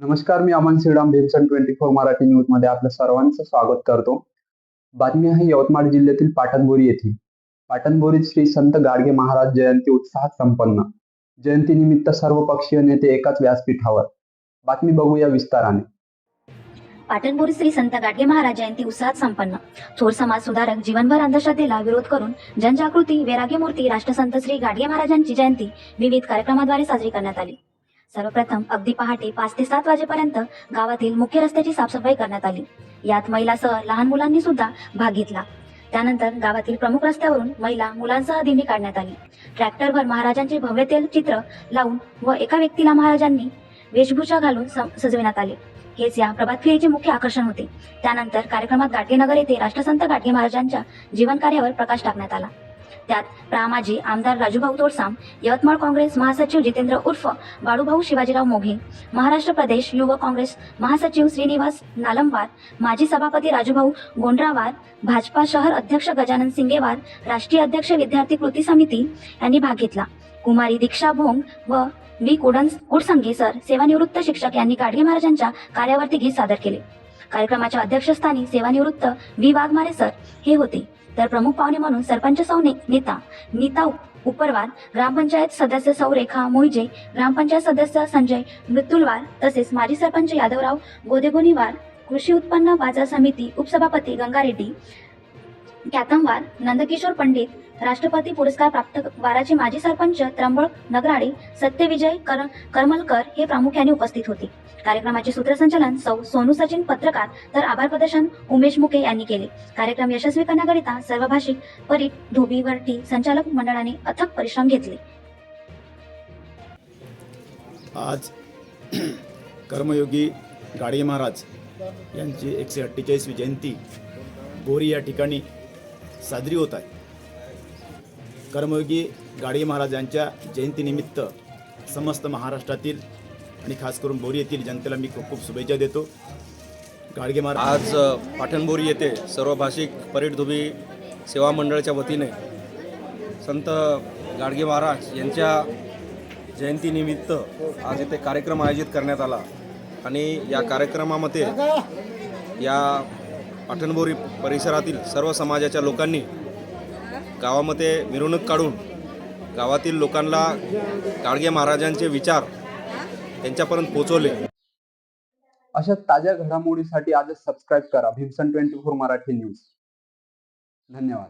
नमस्कार मी Aman Shriram भीमसन twenty four Marathi न्यूजमध्ये आपलं सर्वांचं स्वागत करतो. बातमी आहे यवतमाळ जिल्ह्यातील पाटणबोरी येथील. पाटणबोरीत श्री संत गाडगे महाराज जयंती उत्साहात संपन्न. जयंतीनिमित्त सर्व पक्षीय नेते एकाच व्यासपीठावर. बातमी बघूया विस्ताराने. पाटणपूर श्री संत गाडगे महाराज जयंती उत्साहात संपन्न. थोर समाज सुधारक जीवनभर अंधश्रद्धेला विरोध करून जनजागृती वैराग्यमूर्ती राष्ट्रसंत श्री गाडगे महाराजांची जयंती विविध कार्यक्रमाद्वारे साजरी करण्यात आली. सर्वप्रथम अगदी पहाटे पाच ते सात वाजेपर्यंत गावातील मुख्य रस्त्याची साफसफाई करण्यात आली. यात महिलासह लहान मुलांनी सुद्धा भाग घेतला. त्यानंतर गावातील प्रमुख रस्त्यावरून महिला मुलांसह दिंडी काढण्यात आली. ट्रॅक्टरवर महाराजांचे भव्य तेल चित्र लावून व एका व्यक्तीला महाराजांनी वेशभूषा घालून सजविण्यात आले. हेच या प्रभात फेरीचे मुख्य आकर्षण होते. त्यानंतर कार्यक्रमात गाडगेनगर येथे राष्ट्रसंत गाडगे महाराजांच्या जीवन कार्यावर प्रकाश टाकण्यात आला. त्यात रामाजी आमदार राजूभाऊ तोडसाम यवतमाळ काँग्रेस महासचिव जितेंद्र उर्फ बाळूभाऊ शिवाजीराव मोघे महाराष्ट्र प्रदेश युवक काँग्रेस महासचिव श्रीनिवास नालमवार माजी सभापती राजूभाऊ गोंडरावार भाजपा शहर अध्यक्ष गजानन सिंगेवार राष्ट्रीय अध्यक्ष विद्यार्थी कृती समिती यांनी भाग घेतला. कुमारी दीक्षा भोंग व बी कुडन कुडसंगे सर सेवानिवृत्त शिक्षक यांनी गाडगे महाराजांच्या कार्यावरती गीत सादर केले. कार्यक्रमाच्या अध्यक्षस्थानी सेवानिवृत्त व्ही वाघमारे सर हे होते. तर प्रमुख पाहुणे म्हणून सरपंच सौने नेता नीता उपरवार ग्रामपंचायत सदस्य सौरेखा मोहिजे ग्रामपंचायत सदस्य संजय मृत्युलवार तसेच माजी सरपंच यादवराव गोदेगोनीवार कृषी उत्पन्न बाजार समिती उपसभापती गंगारेड्डी ख्यातमवार नंदकिशोर पंडित राष्ट्रपती पुरस्कार प्राप्त वाराचे माजी सरपंच त्र्यंबळ नगराडे सत्यविजय कर करमलकर हे प्रामुख्याने उपस्थित होते. कार्यक्रमाचे सूत्रसंचालन सौ सोनू सचिन पत्रकार तर आभार प्रदर्शन उमेश मुके यांनी केले. कार्यक्रम यशस्वी करण्याकरिता सर्व भाषिक परीट धोबी वरटी संचालक मंडळाने अथक परिश्रम घेतले. आज कर्मयोगी गाडगे महाराज यांची एकशे अठ्ठेचाळीसवी जयंती बोरी या ठिकाणी साजरी होत आहे. कर्मयोगी गाडगे महाराज यांच्या जयंतीनिमित्त समस्त महाराष्ट्रातील आणि खास करून बोरी येथील जनतेला मी खूप खूप शुभेच्छा देतो. गाडगे महाराज आज पाठणबोरी येथे सर्व भाषिक परेड धुबी सेवा मंडळाच्या वतीने संत गाडगे महाराज यांच्या जयंतीनिमित्त आज इथे कार्यक्रम आयोजित करण्यात आला आणि या कार्यक्रमामध्ये या पाठणबोरी परिसरातील सर्व समाजाच्या लोकांनी गावामध्ये मिरवणूक काढून गावातील लोकांना गाडगे महाराजांचे विचार त्यांच्यापर्यंत पोचवले अशा ताज्या घडामोडीसाठी आजच सबस्क्राईब करा. Bhimsen twenty four Marathi news धन्यवाद.